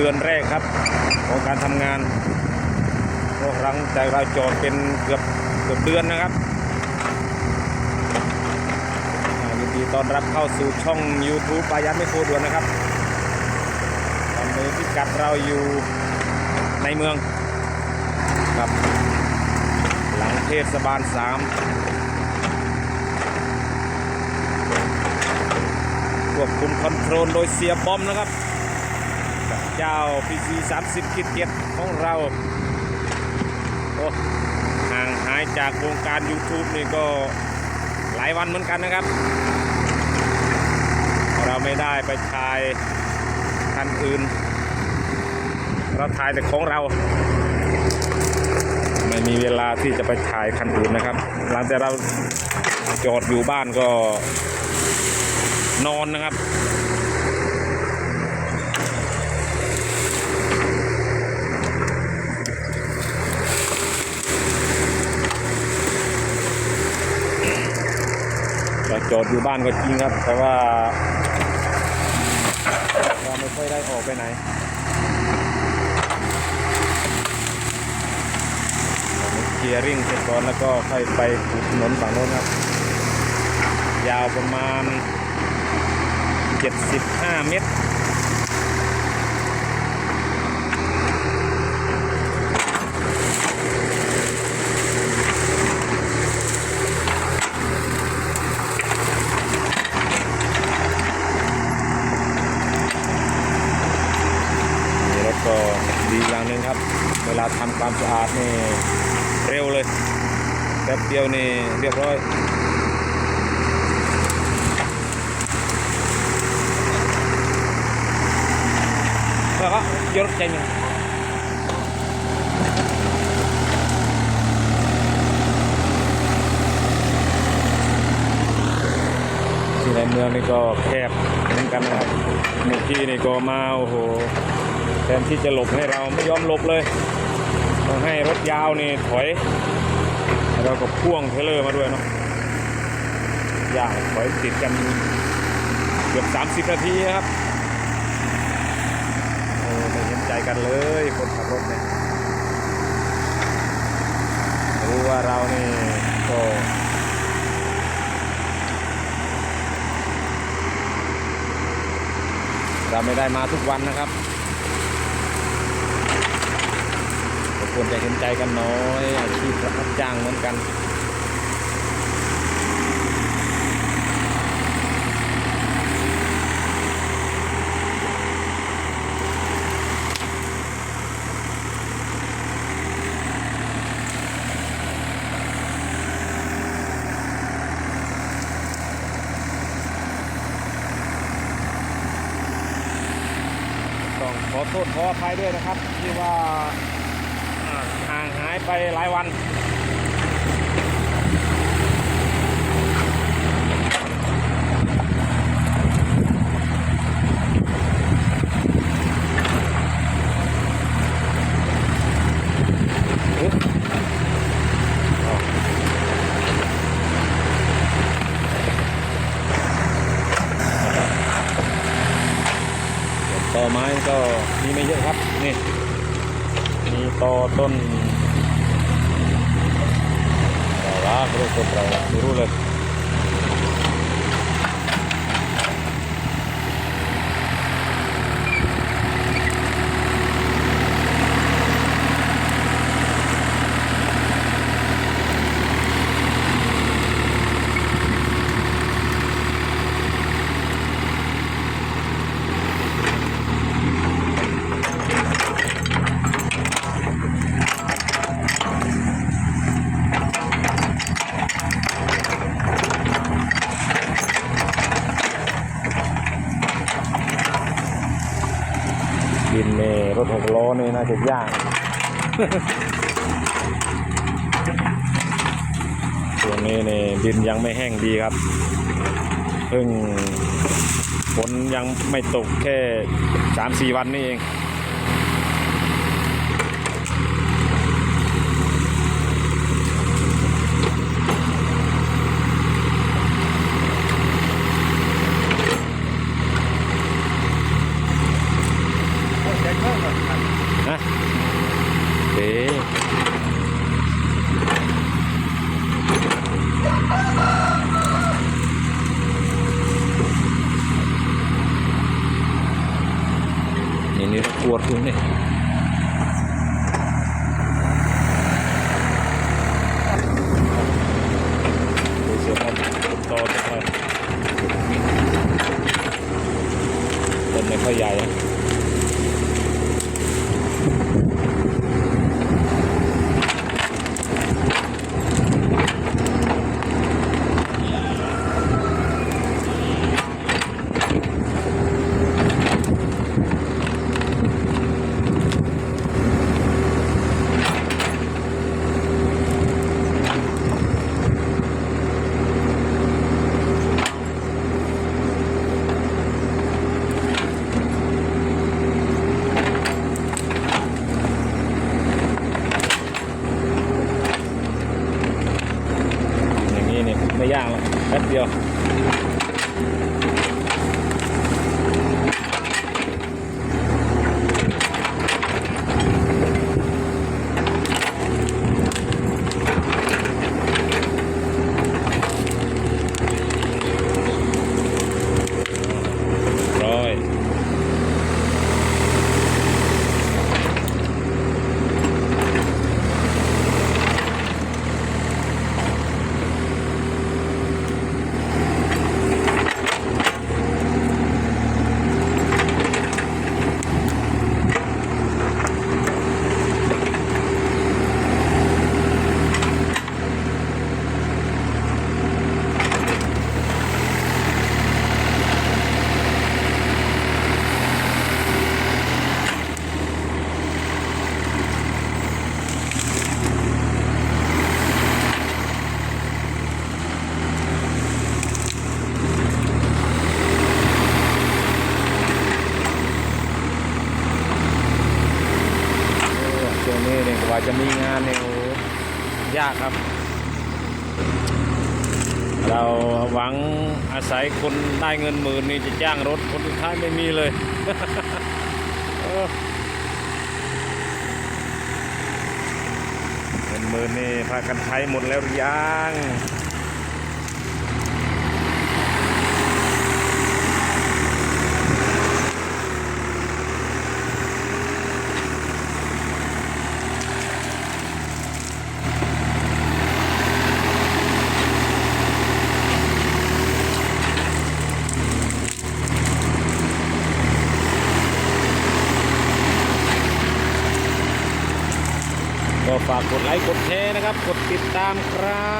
ดือนแรกครับ ของการทำงานก็หลังจากเราจอดเป็นเกือบเกือบเดือนนะครับยินดีต้อนรับเข้าสู่ช่อง YouTube ปายันไม่โคด่วนนะครับตอนนี้พิกัดเราอยู่ในเมืองครับ หลังเทศบาลสามควบคุมคอนโทรลโดยเสียบอมนะครับ เจ้า PC 30คิดเจ็ดของเรา โอ้ห่างหายจากวงการ YouTube นี่ก็หลายวันเหมือนกันนะครับ เราไม่ได้ไปถ่ายคันอื่น เราถ่ายแต่ของเรา ไม่มีเวลาที่จะไปถ่ายคันอื่นนะครับ หลังจากเราจอดอยู่บ้านก็นอนนะครับ จอดอยู่บ้านก็จริงครับ แต่ว่าเราไม่ค่อยได้ออกไปไหนเคลียร์ริ่งเสร็จก่อนแล้วก็ค่อยไปขุดถนนฝั่งโน้นครับ ยาวประมาณ 75 เมตร นี่แล้วก็ ดีอย่างหนึ่งครับ เวลาทำความสะอาดนี่เร็วเลยแป๊บเดียวนี่เรียบร้อยแล้วก็ยกใจหนึ่งที่ในเมืองนี่ก็แคบเหมือนกันนะครับเมื่อกี้นี่ก็มาโอ้โห แทนที่จะหลบให้เราไม่ยอมหลบเลยต้องให้รถยาวนี่ถอยแล้วเราก็พ่วงเทเลอร์มาด้วยเนาะยางถอยติดกันเกือบ 30 นาทีนะครับโอ้ไม่เห็นใจกันเลยคนขับรถเนี่ยรู้ว่าเรานี่ก็เราไม่ได้มาทุกวันนะครับ ก็ ควรจะเห็นใจกันน้อยอาชีพรับจ้างเหมือนกันต้องขอโทษขออภัยด้วยนะครับ ที่ว่า ห่างหายไปหลายวันต่อไม้ก็มีไม่เยอะครับ นี่ ต่อต้นแต่ว่ารู้คนเราไม่รู้เลย นี่น่าจะยากช่วงนี้นี่ดินยังไม่แห้งดีครับเพิ่งฝนยังไม่ตกแค่สามสี่วันนี่เอง เด็กเพิ่ม ปวดอยู่นี่ดูเสียงมันต่อสักหน่อยต้นไม่ค่อยใหญ่อะ อย่างนี้นี่ ไม่ยากหรอกแป๊บเดียว ร้อย โอ้ช่วงนี้เนี่ยก ว่าจะมีงานเนี่ยยากครับ เราหวังอาศัยคนได้เงินหมื่นนี่จะจ้างรถคนสุดท้ายไม่มีเลยเออเงินหมื่นนี่พากันใช้หมดแล้วหรือยัง ฝากกดไลค์กดแชร์นะครับ กดติดตามครับ